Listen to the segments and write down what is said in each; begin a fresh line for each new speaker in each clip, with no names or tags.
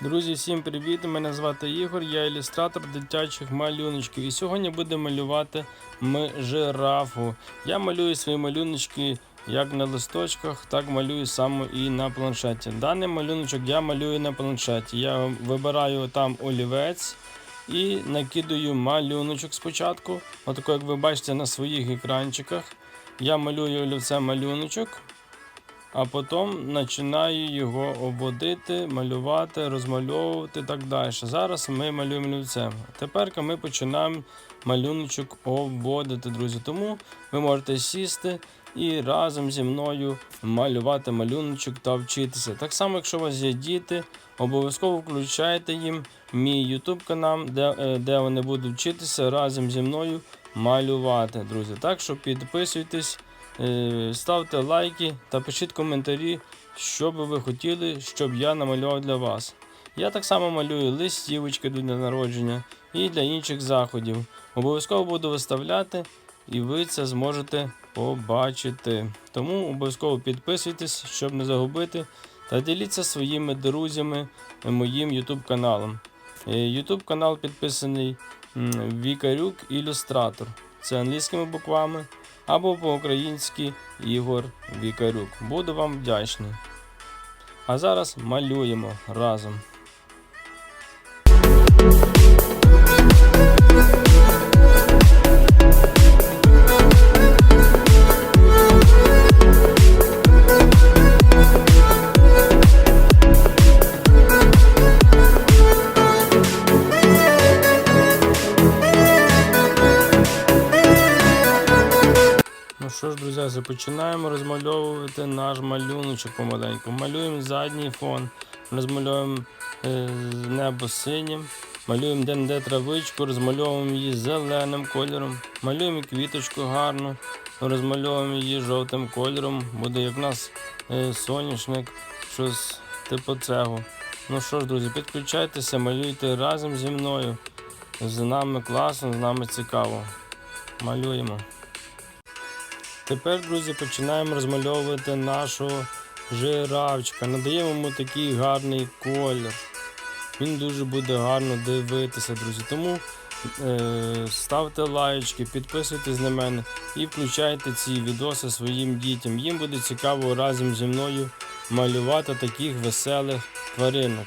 Друзі, всім привіт! Мене звати Ігор, я ілюстратор дитячих малюночків. І сьогодні буду малювати ми жирафу. Я малюю свої малюночки як на листочках, так малюю саме і на планшеті. Даний малюночок я малюю на планшеті. Я вибираю там олівець і накидаю малюночок спочатку. Отако, як ви бачите на своїх екранчиках. Я малюю олівцем малюночок а потім починаю його обводити, малювати, розмальовувати і так далі. Зараз ми малюємо олівцем. Тепер ми починаємо малюночок обводити, друзі. Тому ви можете сісти і разом зі мною малювати малюночок та вчитися. Так само, якщо у вас є діти, обов'язково включайте їм мій YouTube канал, де, е, де вони будуть вчитися разом зі мною малювати, друзі. Так що підписуйтесь. Е, Ставте лайки та пишіть коментарі, що би ви хотіли, щоб я намалював для вас. Я так само малюю листівочки до дня народження і для інших заходів. Обов'язково буду виставляти, і ви це зможете побачити. Тому обов'язково підписуйтесь, щоб не загубити, та діліться своїми друзями моїм YouTube каналом. Е, YouTube канал підписаний Вікарюк Ілюстратор. Це англійськими буквами або по-українськи Ігор Вікарюк. Буду вам вдячний. А зараз малюємо разом. Що ж, друзі, започинаємо розмальовувати наш малюночок помаленьку. Малюємо задній фон, розмальовуємо е, небо синім, малюємо де-не-де травичку, розмальовуємо її зеленим кольором, малюємо квіточку гарну, розмальовуємо її жовтим кольором. Буде як у нас е, соняшник, щось типу цього. Ну що ж, друзі, підключайтеся, малюйте разом зі мною. З нами класно, з нами цікаво. Малюємо. Тепер, друзі, починаємо розмальовувати нашого жирафчика. Надаємо йому такий гарний колір. Він дуже буде гарно дивитися, друзі. Тому е, ставте лайочки, підписуйтесь на мене і включайте ці відоси своїм дітям. Їм буде цікаво разом зі мною малювати таких веселих тваринок.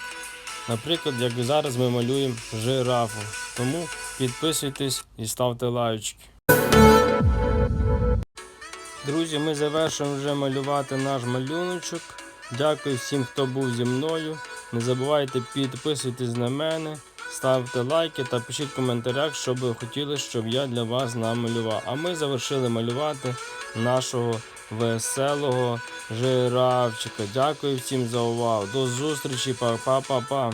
Наприклад, як зараз ми малюємо жирафу. Тому підписуйтесь і ставте лайочки. Друзі, ми завершуємо вже малювати наш малюночок. Дякую всім, хто був зі мною. Не забувайте підписуйтесь на мене, ставте лайки та пишіть в коментарях, що ви хотіли, щоб я для вас намалював. А ми завершили малювати нашого веселого жирафчика. Дякую всім за увагу. До зустрічі, па-па-па-па.